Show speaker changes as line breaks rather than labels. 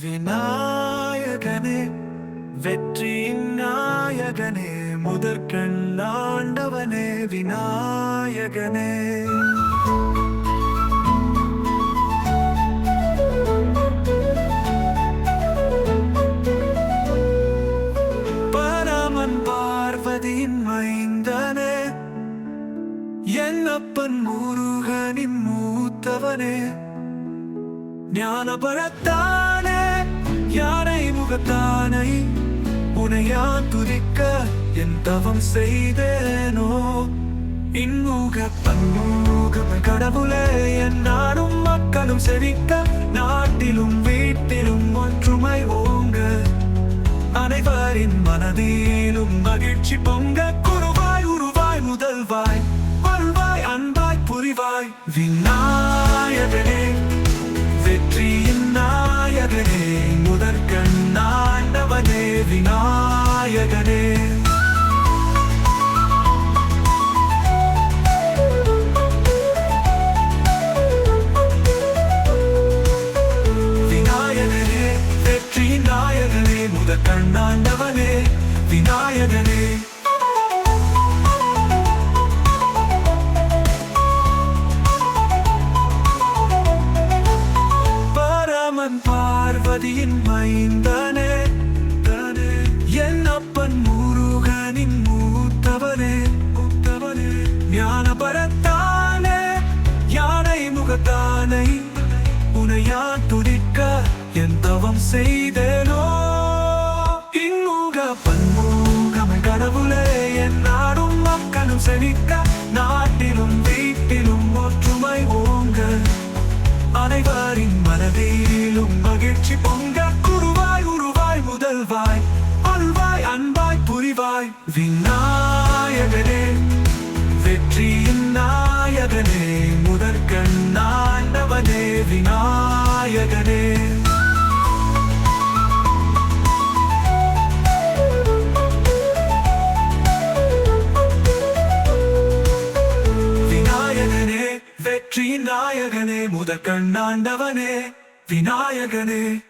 விநாயகனே வெற்றியின் நாயகனே முதற்கண் ஆண்டவனே விநாயகனே. பரமன் பார்வதியின் மைந்தனே என்னப்பன் முருகனின் மூத்தவனே. ஞானபரத்தானே யானை முகத்தானை உனையா துதிக்க என் தவம் செய்தேனோ? இன்முக பன்முக கடவுளே என் நாடும் மக்களும் செழிக்க நாட்டிலும் வீட்டிலும் ஒற்றுமை ஓங்க. அனைவரின் மனதிலும் மகிழ்ச்சி பொங்க. குருவாய் உருவாய் முதல்வாய் வருவாய் அன்பாய் புரிவாய். விநாயகனே விநாயகனே. விநாயகனே வெற்றி நாயகனே முதற்கண் கண்ணாண்டவனே. விநாயகனே. பரமன் பார்வதியின் மைந்த ஞானபரத்தானே யானை முகத்தானை உனையான் துதிக்க என் தவம் செய்தேனோ? இன்முக பன்முகமை கடவுளே என் நாடும் மக்களும் செழிக்க நாட்டிலும் வீட்டிலும் ஒற்றுமை ஓங்க. அனைவரின் மனதிலும் மகிழ்ச்சி பொங்க. குருவாய் உருவாய் முதல்வாய் அல்வாய் அன்பாய் புரிவாய். விநாயகனே விநாயகனே விநாயகனே வெற்றி நாயகனே முதற்கண் ஆண்டவனே. விநாயகனே.